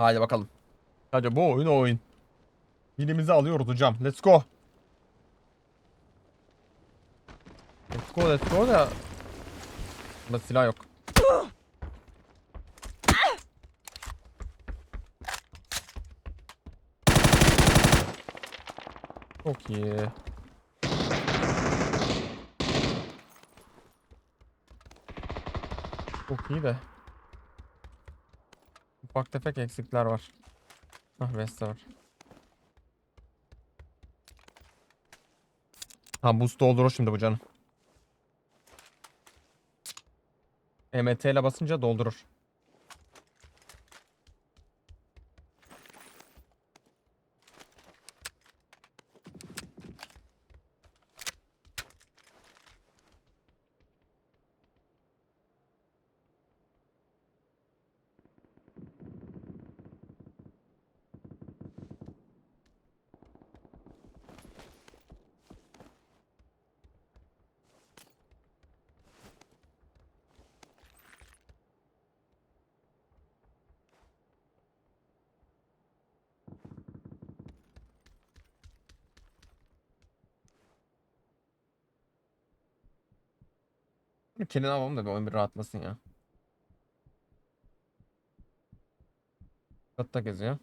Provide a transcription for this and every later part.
Haydi bakalım. Hadi bu oyun o oyun. Dilimizi alıyoruz hocam. Let's go. Let's go let's go da. Burada silah yok. Çok iyi. Çok iyi de. Ufak tefek eksikler var. Ah Vesta var. Ha boost doldurur şimdi bu canım. MT ile basınca doldurur. Kendini alalım da bir oyun bir rahatlasın ya. Katta geziyor.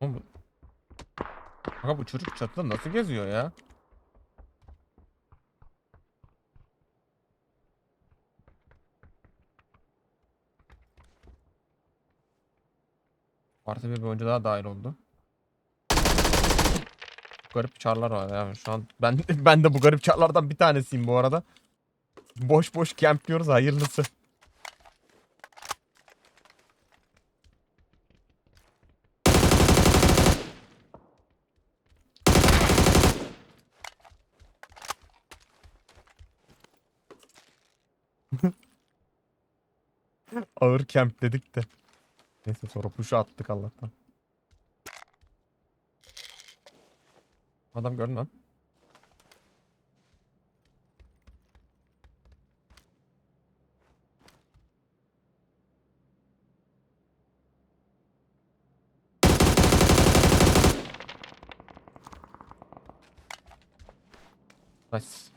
Oğlum bu... Kanka bu çocuk çatıda nasıl geziyor ya? Artı bir oyuncu daha dahil oldu. Garip çarlar var ya şu an. Ben ben de bu garip çarlardan bir tanesiyim bu arada. Boş boş campliyoruz hayırlısı. Ağır camp dedik de. Neyse sonra push'u attık Allah'tan. Adam lan. Nice.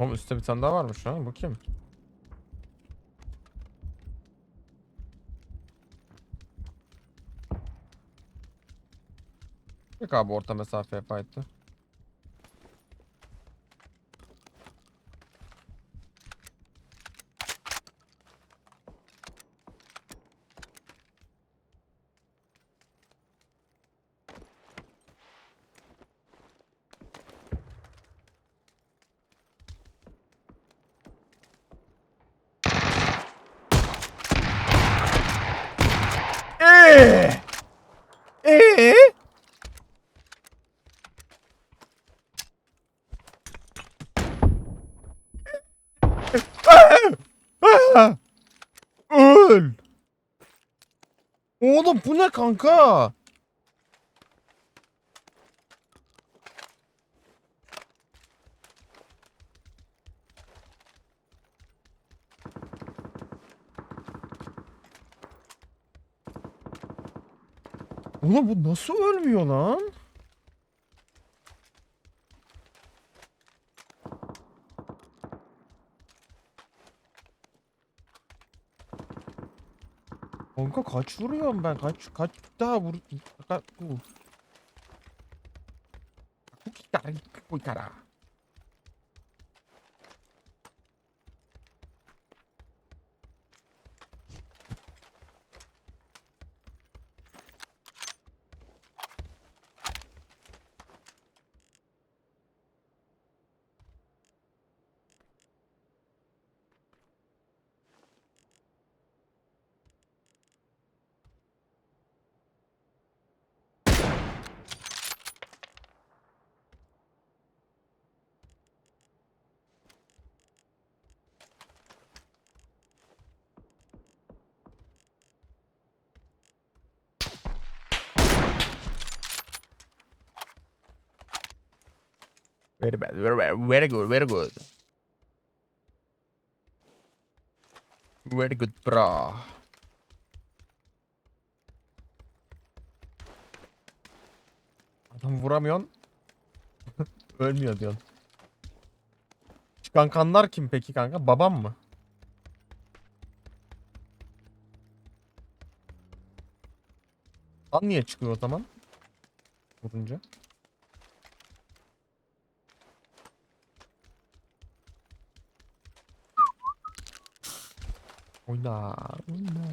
Oğlum üstte bir tane daha varmış ha. Bu kim? Yok abi orta mesafe fight'ı. Eee? Eee? Ah! Öl. Oğlum bu ne kanka? Oğlum bu nasıl ölmüyor lan? Kanka kaç vuruyorum ben? Kaç kaç daha vur? Kaç, uh. Uy kara. Very bad. Very bad. Very good. Very good. Very good bro. Adam vuramıyorsun. Ölmüyor diyorsun. Çıkan kanlar kim peki kanka? Babam mı? Kan niye çıkıyor o zaman? Vurunca. Oyna, oyna.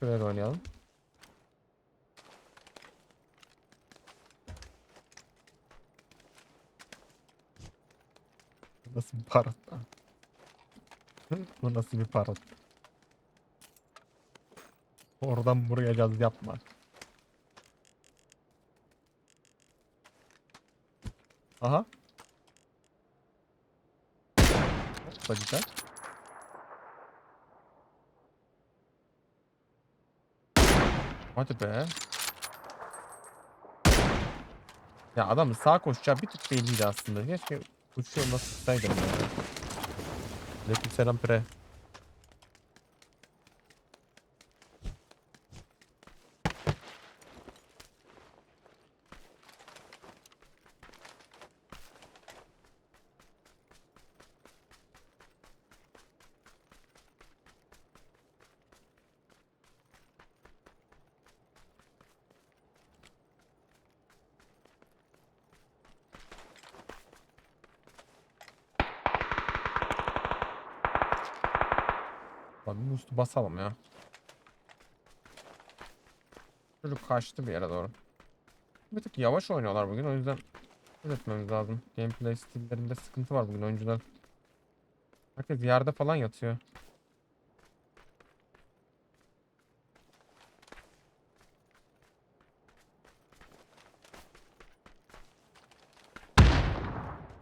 Şöyle oynayalım. Nasıl bir parot? Bu nasıl bir parot? Oradan buraya gaz yapma. Aha. Da güzel. Hadi be. Ya adam sağ koşacağı bir tık belliydi aslında. Keşke koşuyor nasıl tutsaydım ya. Aleykümselam pre. Bak bu üstü basalım ya. Çocuk kaçtı bir yere doğru. Bir tık yavaş oynuyorlar bugün o yüzden etmemiz lazım. Gameplay stillerinde sıkıntı var bugün oyuncular. Herkes yerde falan yatıyor.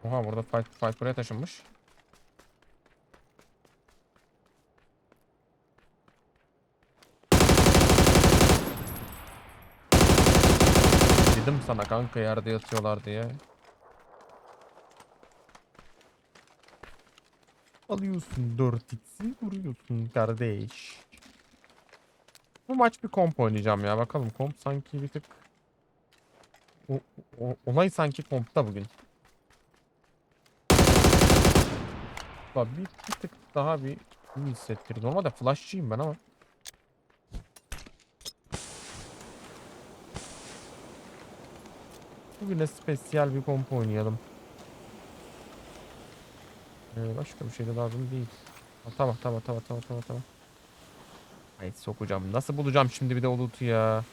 Oha burada fight, fight buraya taşınmış. Dedim sana kanka yerde yatıyorlar diye. Alıyorsun 4x'i vuruyorsun kardeş. Bu maç bir komp oynayacağım ya bakalım komp sanki bir tık o, o- olay sanki kompta bugün. Bir, bir tık daha bir iyi hissettirdi. Normalde flashçıyım ben ama. Bugün de spesiyel bir komp oynayalım. Ee, başka bir şey de lazım değil. Ha, tamam tamam tamam tamam tamam tamam. Ay sokacağım. Nasıl bulacağım şimdi bir de o ya?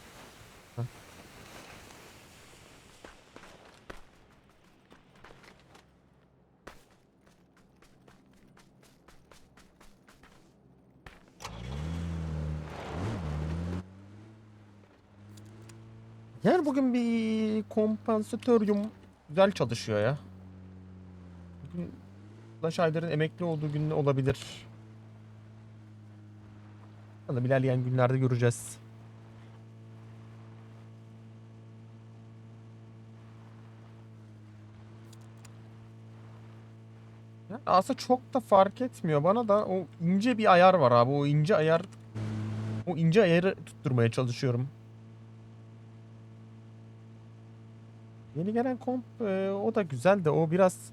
Yani bugün bir kompansatöryum güzel çalışıyor ya. Bugün Flash Aydar'ın emekli olduğu gün olabilir. Bakalım ilerleyen günlerde göreceğiz. Yani aslında çok da fark etmiyor bana da o ince bir ayar var abi. O ince ayar o ince ayarı tutturmaya çalışıyorum. Yeni gelen komp e, o da güzel de o biraz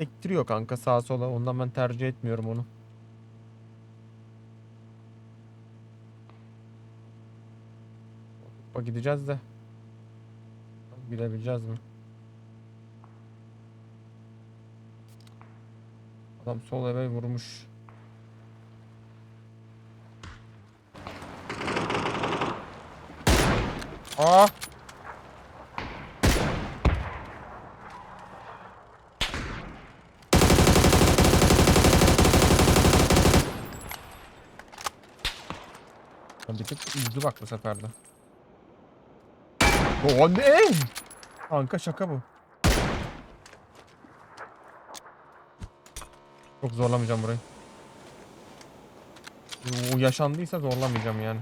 ektiriyor kanka sağa sola. Ondan ben tercih etmiyorum onu. Bak gideceğiz de. Girebileceğiz mi? Adam sol eve vurmuş. Aa! Üzdü bak bu sefer de. O ne? Kanka şaka bu. Çok zorlamayacağım burayı. O yaşandıysa zorlamayacağım yani.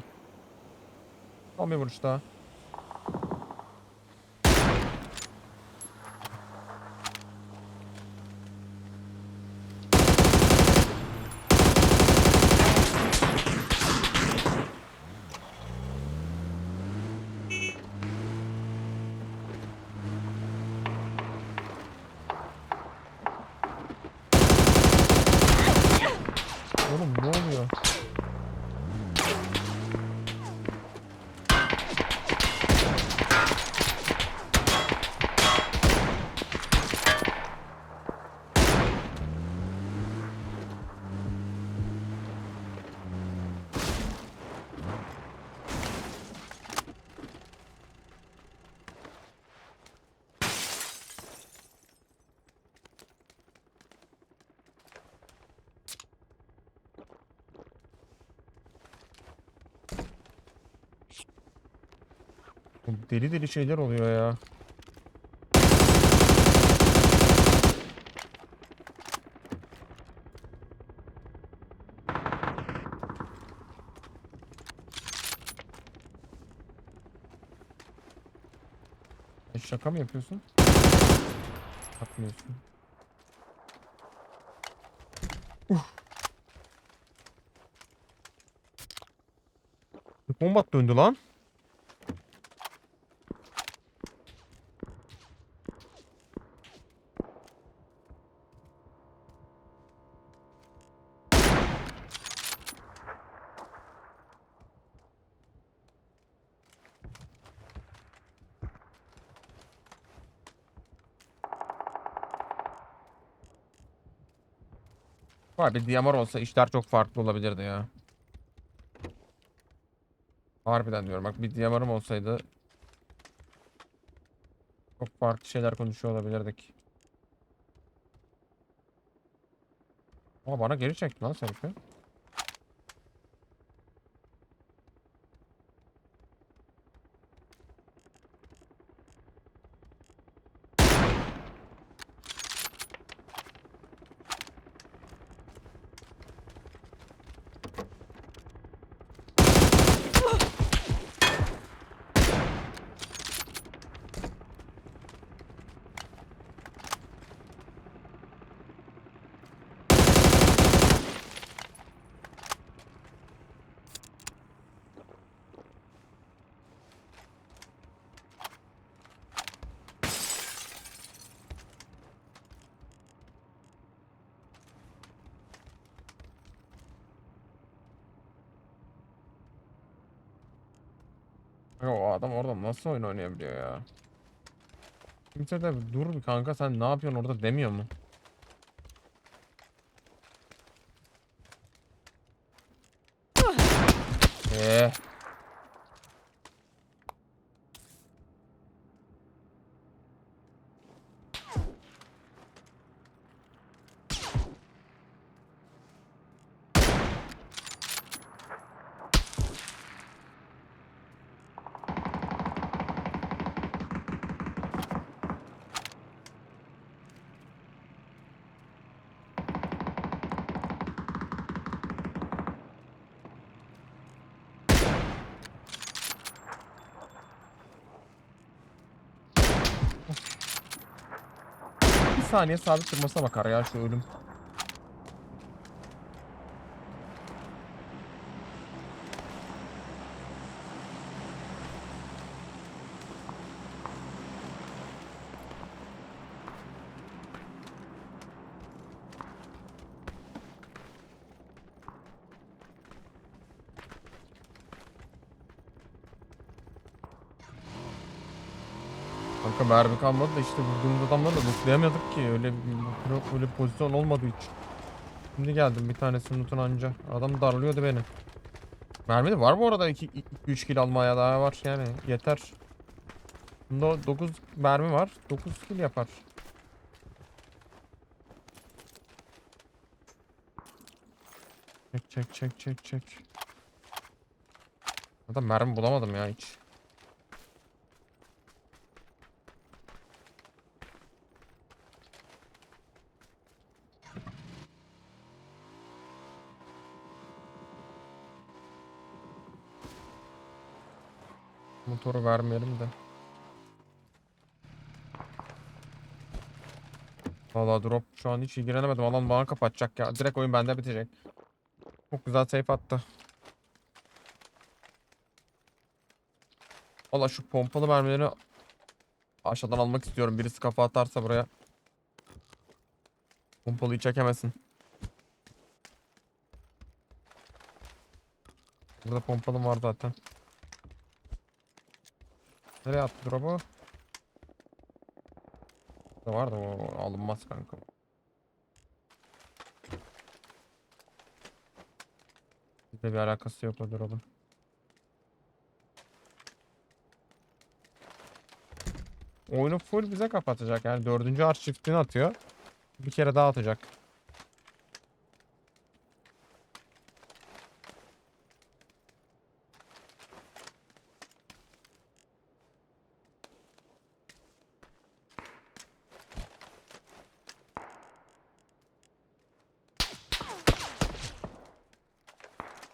Son bir vuruş daha. Oğlum ne oluyor? Oğlum Deli deli şeyler oluyor ya. E şaka mı yapıyorsun? Yapmıyorsun. Uf. Kombat döndü lan. Var bir DMR olsa işler çok farklı olabilirdi ya. Harbiden diyorum bak bir DMR'ım olsaydı çok farklı şeyler konuşuyor olabilirdik. Ama bana geri çekti lan Serife. Ya o adam orada nasıl oyun oynayabiliyor ya? Kimse de dur bir kanka sen ne yapıyorsun orada demiyor mu? Eee. Saniye sabit durmasına bakar ya şu ölüm. Mermi kalmadı da işte vurduğumuz adamları da lootlayamıyorduk ki öyle bir, öyle bir pozisyon olmadı hiç. Şimdi geldim bir tanesinin lootuna anca. Adam darlıyordu beni. Mermi de var bu arada 2-3 kill almaya daha var yani yeter. Bunda 9 mermi var 9 kill yapar. Çek çek çek çek çek. Adam mermi bulamadım ya hiç. Motoru vermeyelim de. Valla drop şu an hiç ilgilenemedim. Alan bana kapatacak ya. Direkt oyun bende bitecek. Çok güzel safe attı. Valla şu pompalı mermileri aşağıdan almak istiyorum. Birisi kafa atarsa buraya. Pompalıyı çekemesin. Burada pompalım var zaten. Nereye attı drop'u? Burada var da o alınmaz kanka. Bizde bir alakası yok o drop'un. Oyunu full bize kapatacak yani dördüncü arşivini atıyor. Bir kere daha atacak.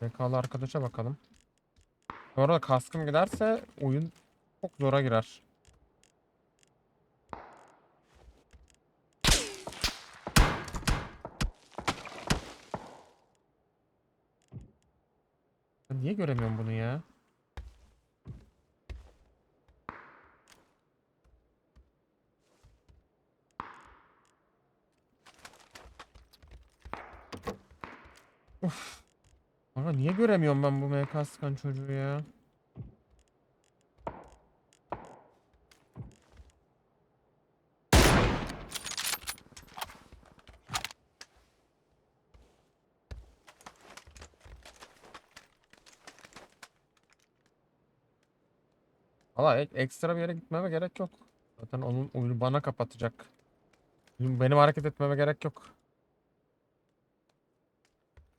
BK'lı arkadaşa bakalım. Bu arada kaskım giderse oyun çok zora girer. Ben niye göremiyorum bunu ya? Uf. Aga niye göremiyorum sıkan çocuğu ya? Valla ek- ekstra bir yere gitmeme gerek yok. Zaten onun oyunu bana kapatacak. Benim hareket etmeme gerek yok.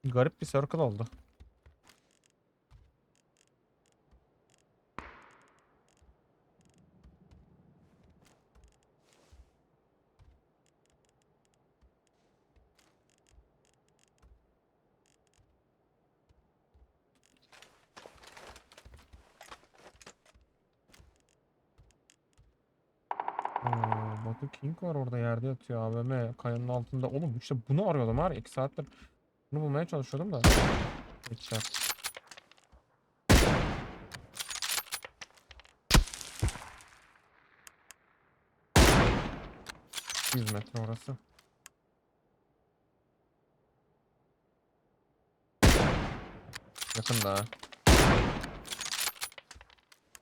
Garip bir circle oldu. Oo, Batu King var orada yerde yatıyor AVM kayanın altında. Oğlum işte bunu arıyordum var ya 2 saattir bunu bulmaya çalışıyordum da. Headshot. Yüz metre orası. Yakın da.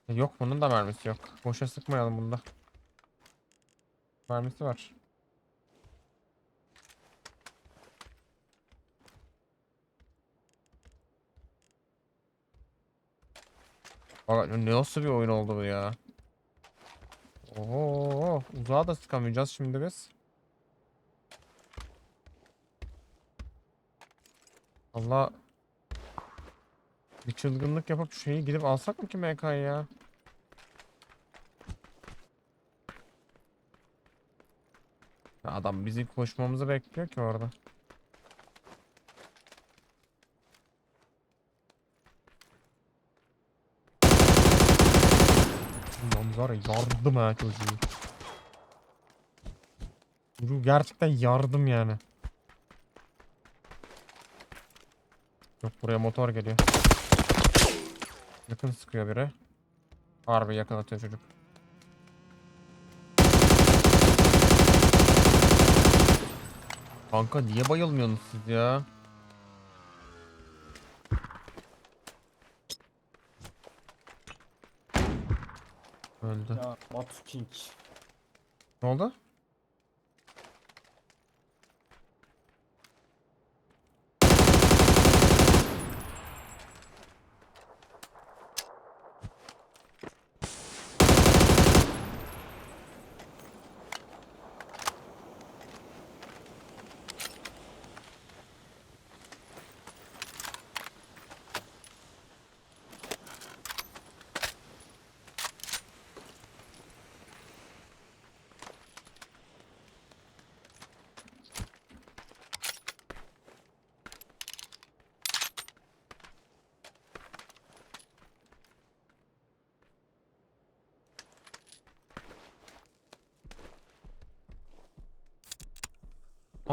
E, Yok bunun da mermisi yok. Boşa sıkmayalım bunda. Mermisi var. Bak ne nasıl bir oyun oldu bu ya. Oo, uzağa da sıkamayacağız şimdi biz. Allah bir çılgınlık yapıp şeyi gidip alsak mı ki MK'yı ya? Adam bizim koşmamızı bekliyor ki orada. Yalnız var ya yardım ha çocuğu. Çocuğu gerçekten yardım yani. Yok buraya motor geliyor. Yakın sıkıyor biri. Harbi yakın atıyor çocuk. Kanka niye bayılmıyorsunuz siz ya? Öldü. Ya Batu King. Ne oldu?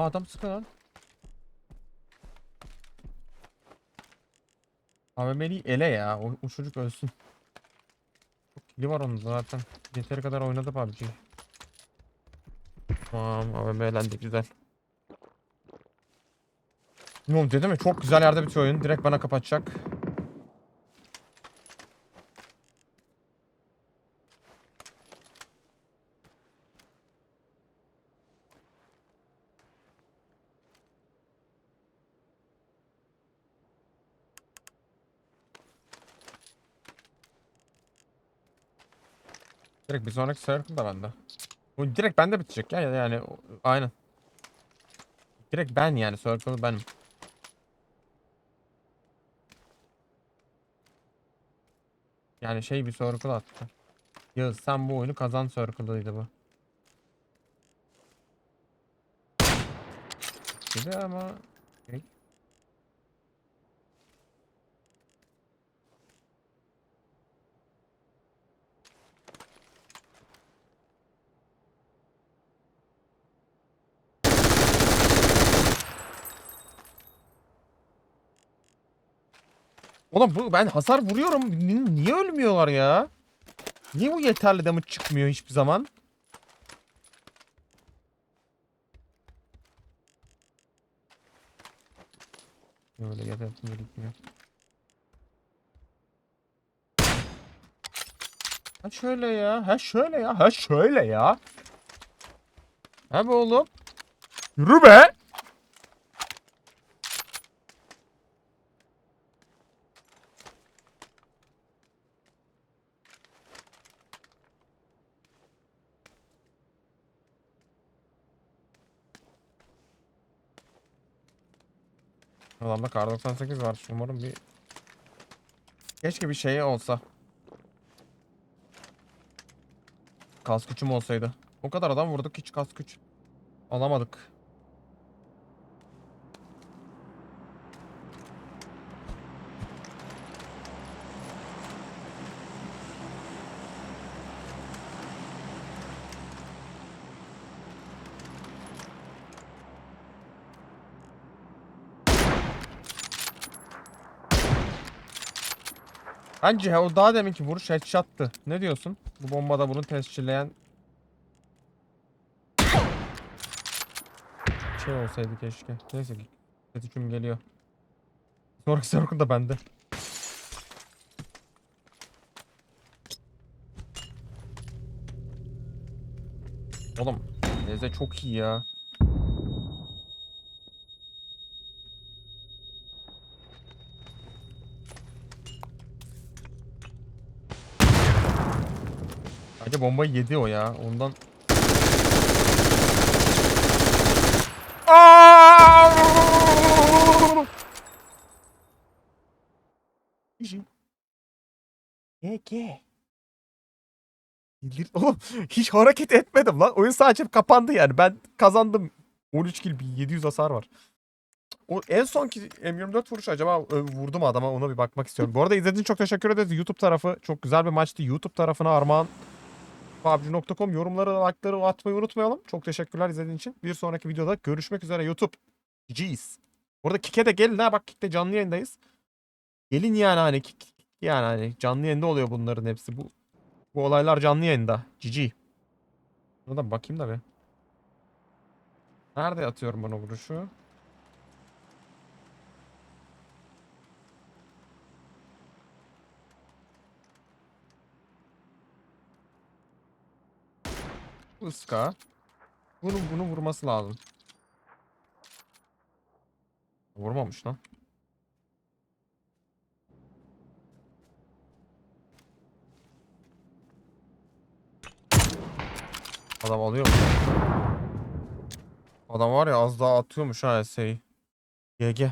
Aa adam sıkıyor lan. AVM'liyi ele ya. O, o çocuk ölsün. Çok kili var onun zaten. Yeteri kadar oynadı PUBG. Tamam AVM elendi güzel. Bilmiyorum dedim ya çok güzel yerde bitiyor oyun. Direkt bana kapatacak. Direkt bir sonraki circle da bende. Bu direkt bende bitecek ya yani aynen. Direkt ben yani circle benim. Yani şey bir circle attı. Yağız sen bu oyunu kazan circle'ıydı bu. Gibi ama Oğlum bu ben hasar vuruyorum. Ni- Niye ölmüyorlar ya? Niye bu yeterli damage çıkmıyor hiçbir zaman? Öyle gitmiyor. Ha şöyle ya. Ha şöyle ya. Ha şöyle ya. Ha be oğlum. Yürü be. Adamda kar 98 var. Umarım bir... Keşke bir şey olsa. Kas gücüm olsaydı. O kadar adam vurduk hiç kas güç. Alamadık. Bence o daha deminki vuruş headshot'tı. Ne diyorsun? Bu bombada bunu tescilleyen şey olsaydı keşke. Neyse ki. Kötücüm geliyor. Sonraki circle da bende. Oğlum Leze çok iyi ya. Bence bombayı yedi o ya. Ondan! GG. Oğlum hiç hareket etmedim lan. Oyun sadece kapandı yani. Ben kazandım. 13 kill bir 700 hasar var. O en sonki M24 vuruş acaba e, vurdu mu adama ona bir bakmak istiyorum. Bu arada izlediğiniz için çok teşekkür ederiz. YouTube tarafı çok güzel bir maçtı. YouTube tarafına armağan PUBG.com yorumları, like'ları atmayı unutmayalım. Çok teşekkürler izlediğiniz için. Bir sonraki videoda görüşmek üzere YouTube. GG's. Burada Kik'e de gelin ha bak Kik'te canlı yayındayız. Gelin yani hani yani hani canlı yayında oluyor bunların hepsi. Bu bu olaylar canlı yayında. GG. Buna da bakayım da bir. Nerede atıyorum ben o vuruşu? Iska. Bunu bunu vurması lazım. Vurmamış lan. Adam alıyor? Adam var ya az daha atıyormuş ha şeyi. GG.